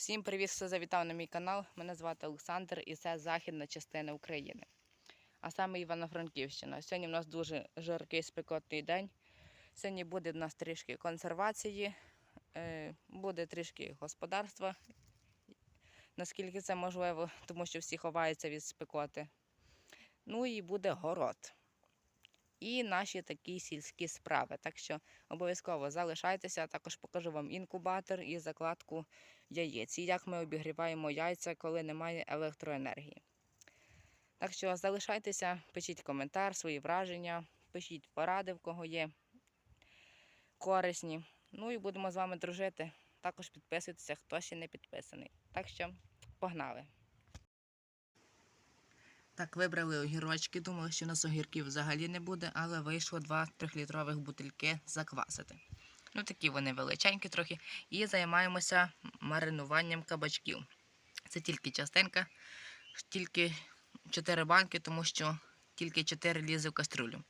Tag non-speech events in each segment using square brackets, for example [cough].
Всім привіт, хто завітав на мій канал. Мене звати Олександр і це західна частина України. А саме Івано-Франківщина. Сьогодні в нас дуже жаркий спекотний день. Сьогодні буде в нас трішки консервації, е, буде трішки господарства, наскільки це можливо, тому що всі ховаються від спекоти. Ну і буде город. І наші такі сільські справи. Так що обов'язково залишайтеся, також покажу вам інкубатор і закладку яєць. І як ми обігріваємо яйця, коли немає електроенергії. Так що залишайтеся, пишіть коментар, свої враження, пишіть поради, в кого є корисні. Ну і будемо з вами дружити. Також підписуйтеся, хто ще не підписаний. Так що погнали! Так, вибрали огірочки. Думали, що у нас огірків взагалі не буде, але вийшло два трьохлітрових бутильки заквасити. Ну, такі вони величенькі трохи. І займаємося маринуванням кабачків. Це тільки частинка, тільки 4 банки, тому що тільки 4 лізе в каструлю.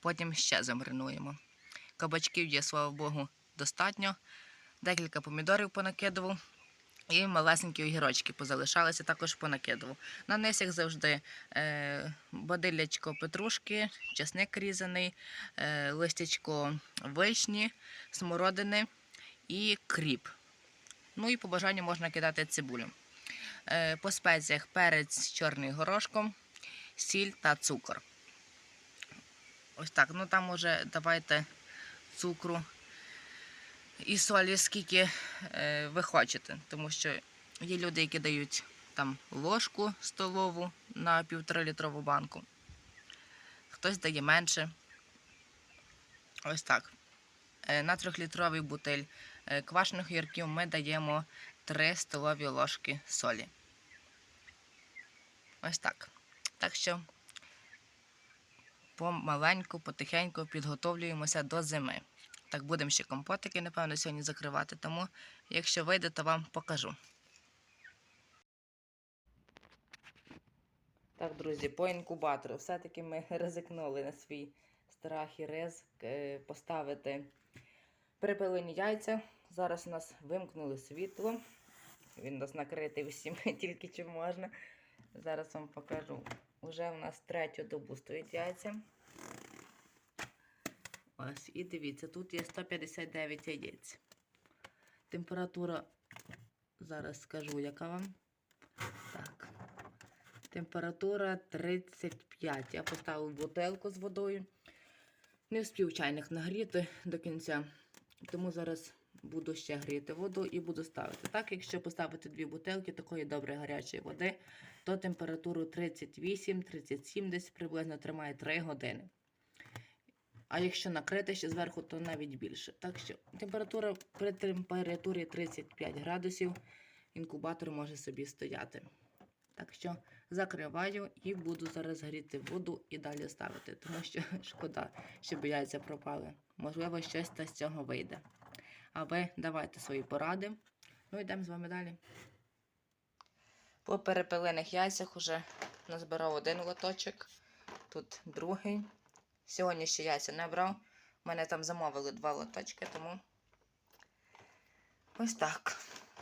Потім ще замаринуємо. Кабачків є, слава Богу, достатньо. Декілька помідорів понакидував. І малесенькі огірочки позалишалися, також понакидував. На низ, як завжди, е, петрушки, чесник різаний, е, листячко вишні, смородини і кріп. Ну і по бажанню можна кидати цибулю. Е, По спеціях перець з чорним горошком, сіль та цукор. Ось так. Ну там уже давайте цукру і солі, скільки е, ви хочете. Тому що є люди, які дають там ложку столову на півтора літрову банку. Хтось дає менше. Ось так. Е, На трьохлітровий бутиль е, квашених огірків ми даємо 3 столові ложки солі. Ось так. Так що помаленьку, потихеньку підготовлюємося до зими. Так, будемо ще компотики, напевно, сьогодні закривати, тому якщо вийде, то вам покажу. Так, друзі, по інкубатору. Все-таки ми [laughs] ризикнули на свій страх і ризик е, поставити припилені яйця. Зараз у нас вимкнули світло. Він у нас накритий всім [laughs] тільки чим можна. Зараз вам покажу. Уже у нас третю добу стоять яйця. Ось, і дивіться, тут є 159 яєць. Температура, зараз скажу, яка вам. Так. Температура 35. Я поставив бутилку з водою. Не встиг чайник нагріти до кінця. Тому зараз буду ще гріти воду і буду ставити. Так, якщо поставити дві бутилки такої добре гарячої води, то температуру 38-37 десь приблизно тримає 3 години. А якщо накрити ще зверху, то навіть більше. Так що температура при температурі 35 градусів інкубатор може собі стояти. Так що закриваю і буду зараз гріти воду і далі ставити, тому що [laughs] шкода, щоб яйця пропали. Можливо, щось з цього вийде. А ви давайте свої поради. Ну, йдемо з вами далі. По перепилених яйцях уже назбирав один лоточок, тут другий. Сьогодні ще яйця не брав. У мене там замовили два лоточки, тому ось так.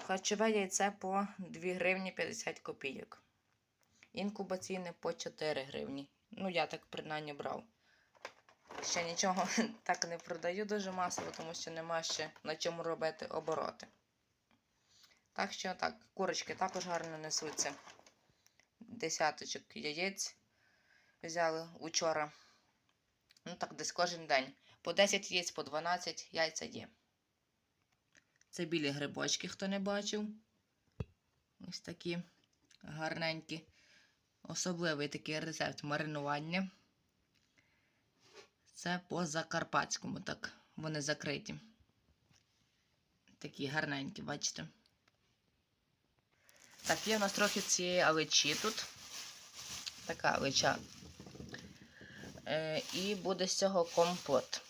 Харчове яйце по 2 гривні 50 копійок. Інкубаційне по 4 гривні. Ну, я так принаймні брав. Ще нічого [laughs] так не продаю дуже масово, тому що нема ще на чому робити обороти. Так що так, курочки також гарно несуться. Десяточок яєць взяли учора. Ну так, десь кожен день. По 10 яєць, по 12 яйця є. Це білі грибочки, хто не бачив. Ось такі гарненькі. Особливий такий рецепт маринування. Це по закарпатському, так, вони закриті. Такі гарненькі, бачите. Так, є в нас трохи цієї алечі тут. Така алеча. Е, і буде з цього компот.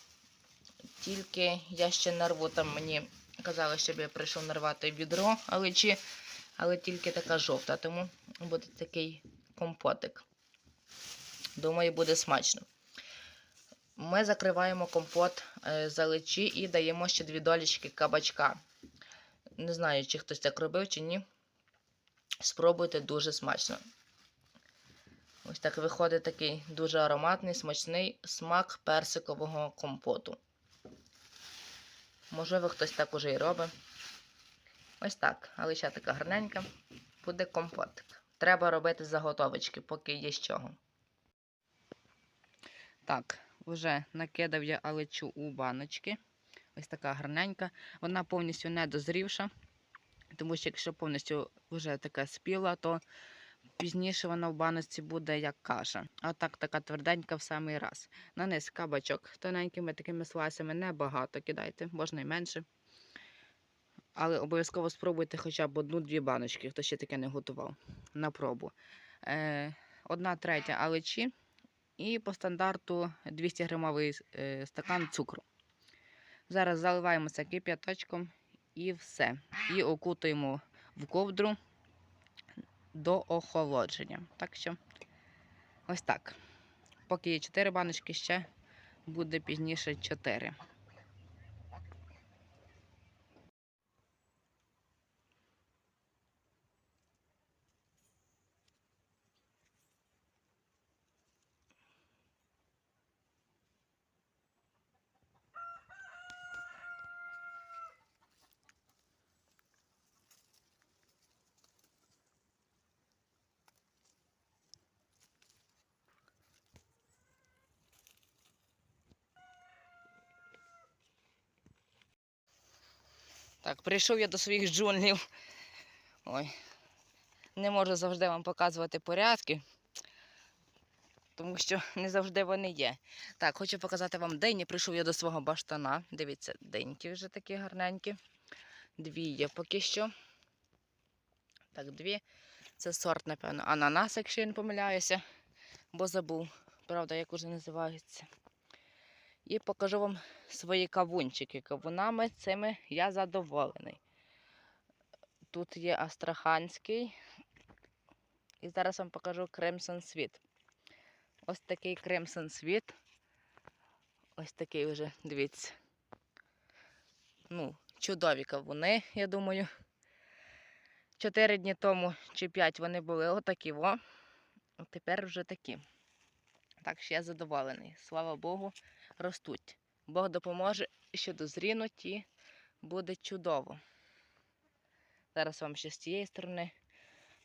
Тільки я ще нарву там мені казали, щоб я прийшов нарвати відро алечі, але тільки така жовта, тому буде такий компотик. Думаю, буде смачно. Ми закриваємо компот е, з і даємо ще дві долічки кабачка. Не знаю, чи хтось так робив, чи ні. Спробуйте дуже смачно. Ось так виходить такий дуже ароматний, смачний смак персикового компоту. Можливо, хтось так уже і робить. Ось так, але ще така гарненька. Буде компотик. Треба робити заготовочки, поки є з чого. Так, вже накидав я алечу у баночки. Ось така гарненька. Вона повністю не дозрівша. Тому що якщо повністю вже така спіла, то пізніше вона в баночці буде як каша. А так така тверденька в самий раз. На низ кабачок тоненькими такими слайсами небагато кидайте, можна й менше. Але обов'язково спробуйте хоча б одну-дві баночки, хто ще таке не готував. На пробу. Е, одна третя алечі і по стандарту 200 грамовий е, стакан цукру. Зараз заливаємо це кип'яточком і все. І окутуємо в ковдру до охолодження. Так що ось так. Поки є 4 баночки, ще буде пізніше 4. Так, прийшов я до своїх джунглів. Ой. Не можу завжди вам показувати порядки, тому що не завжди вони є. Так, хочу показати вам дині. Прийшов я до свого баштана. Дивіться, деньки вже такі гарненькі. Дві є поки що. Так, дві. Це сорт, напевно, ананас, якщо я не помиляюся, бо забув, правда, як уже називається. І покажу вам свої кавунчики. Кавунами цими я задоволений. Тут є астраханський. І зараз вам покажу Crimson Світ. Ось такий Crimson Світ. Ось такий вже, дивіться. Ну, чудові кавуни, я думаю. Чотири дні тому чи п'ять вони були отакі, во. А тепер вже такі. Так що я задоволений. Слава Богу, ростуть. Бог допоможе, що дозрінуть і буде чудово. Зараз вам ще з цієї сторони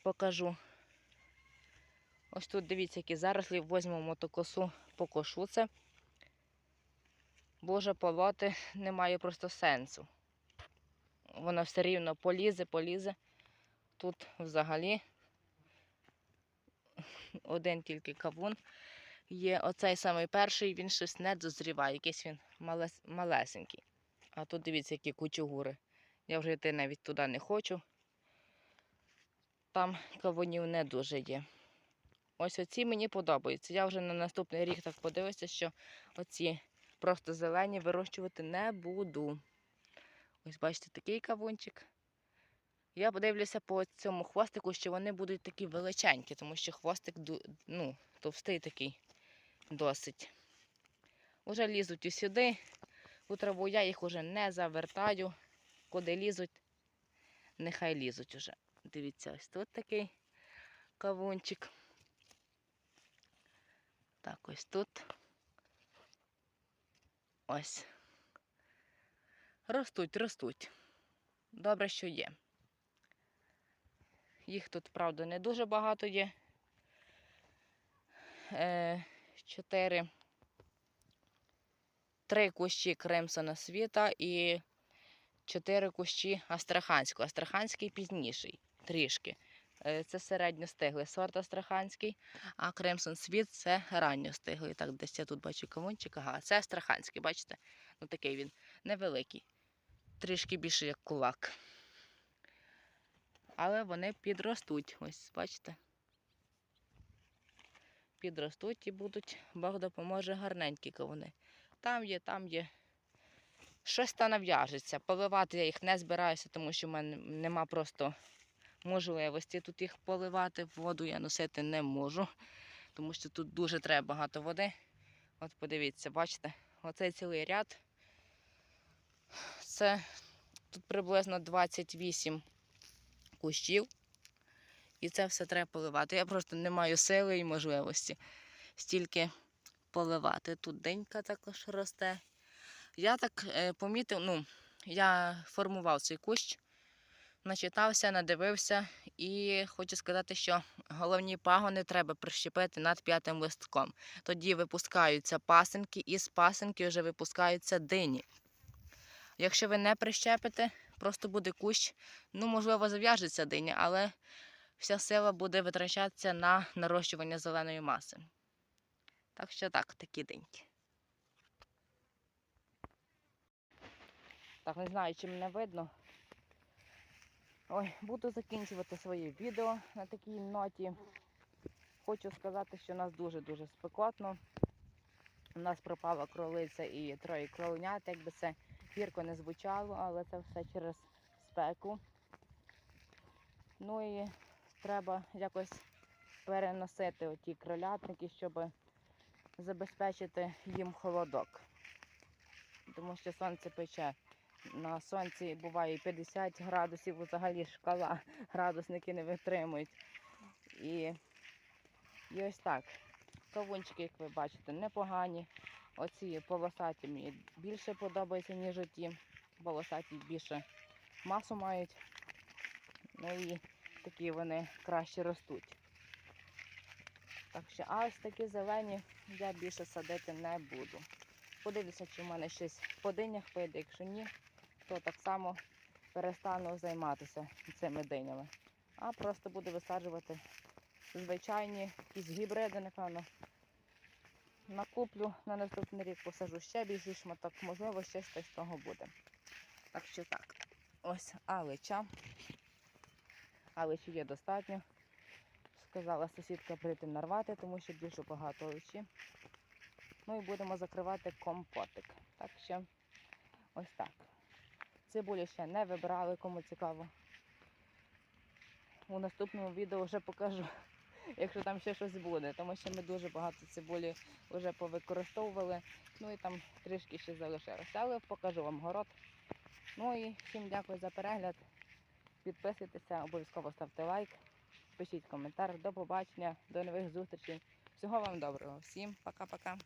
покажу. Ось тут дивіться, які зарослі. Візьму мотокосу, покошу це. Боже, полоти немає просто сенсу. Воно все рівно полізе, полізе. Тут взагалі один тільки кавун є оцей самий перший, він щось не дозріває, якийсь він малес, малесенький. А тут дивіться, які кучугури. Я вже йти навіть туди не хочу. Там кавунів не дуже є. Ось оці мені подобаються. Я вже на наступний рік так подивився, що оці просто зелені вирощувати не буду. Ось бачите, такий кавунчик. Я подивлюся по цьому хвостику, що вони будуть такі величенькі, тому що хвостик ну, товстий такий досить. Уже лізуть і сюди. У траву я їх уже не завертаю. Куди лізуть, нехай лізуть уже. Дивіться, ось тут такий кавунчик. Так, ось тут. Ось. Ростуть, ростуть. Добре, що є. Їх тут, правда, не дуже багато є. Е, чотири. Три кущі кремсона світа і чотири кущі астраханського. Астраханський пізніший трішки. Е, Це середньостиглий сорт астраханський, а кремсон світ це ранньостиглий. Так, десь я тут бачу кавунчик. Ага, це астраханський, бачите? Ну такий він невеликий. Трішки більше як кулак. Але вони підростуть. Ось, бачите? Підростуть і будуть, Бог допоможе, гарненькі кавуни. Там є, там є. Щось та нав'яжеться. Поливати я їх не збираюся, тому що в мене нема просто можливості тут їх поливати. Воду я носити не можу, тому що тут дуже треба багато води. От подивіться, бачите, оцей цілий ряд. Це Тут приблизно 28 кущів. І це все треба поливати. Я просто не маю сили і можливості стільки поливати. Тут денька також росте. Я так е, помітив, ну, я формував цей кущ, начитався, надивився і хочу сказати, що головні пагони треба прищепити над п'ятим листком. Тоді випускаються пасинки, і з пасинки вже випускаються дині. Якщо ви не прищепите, просто буде кущ, ну, можливо, зав'яжеться диня, але вся сила буде витрачатися на нарощування зеленої маси. Так що так, такі деньки. Так, не знаю, чи мене видно. Ой, буду закінчувати своє відео на такій ноті. Хочу сказати, що у нас дуже-дуже спекотно. У нас пропала кролиця і троє кроленят, якби це гірко не звучало, але це все через спеку. Ну і треба якось переносити оті кролятники, щоб забезпечити їм холодок. Тому що сонце пече. На сонці буває 50 градусів, взагалі шкала, градусники не витримують. І, і ось так. Кавунчики, як ви бачите, непогані. Оці полосаті мені більше подобаються, ніж оті. Полосаті більше масу мають. Ну і такі вони краще ростуть. Так що, а ось такі зелені я більше садити не буду. Подивлюся, чи в мене щось по динях вийде. Якщо ні, то так само перестану займатися цими динями. А просто буду висаджувати звичайні якісь гібриди, напевно. Накуплю на наступний рік, посажу ще більший шматок, можливо, ще щось з того буде. Так що так. Ось алича. Аличі є достатньо. Сказала сусідка прийти нарвати, тому що дуже багато аличі. Ну і будемо закривати компотик. Так що ось так. Цибулю ще не вибирали, кому цікаво. У наступному відео вже покажу, якщо там ще щось буде, тому що ми дуже багато цибулі вже повикористовували. Ну і там трішки ще залишилося. Але покажу вам город. Ну і всім дякую за перегляд. Підписуйтеся, обов'язково ставте лайк, пишіть коментар. До побачення, до нових зустрічей. Всього вам доброго. Всім пока-пока.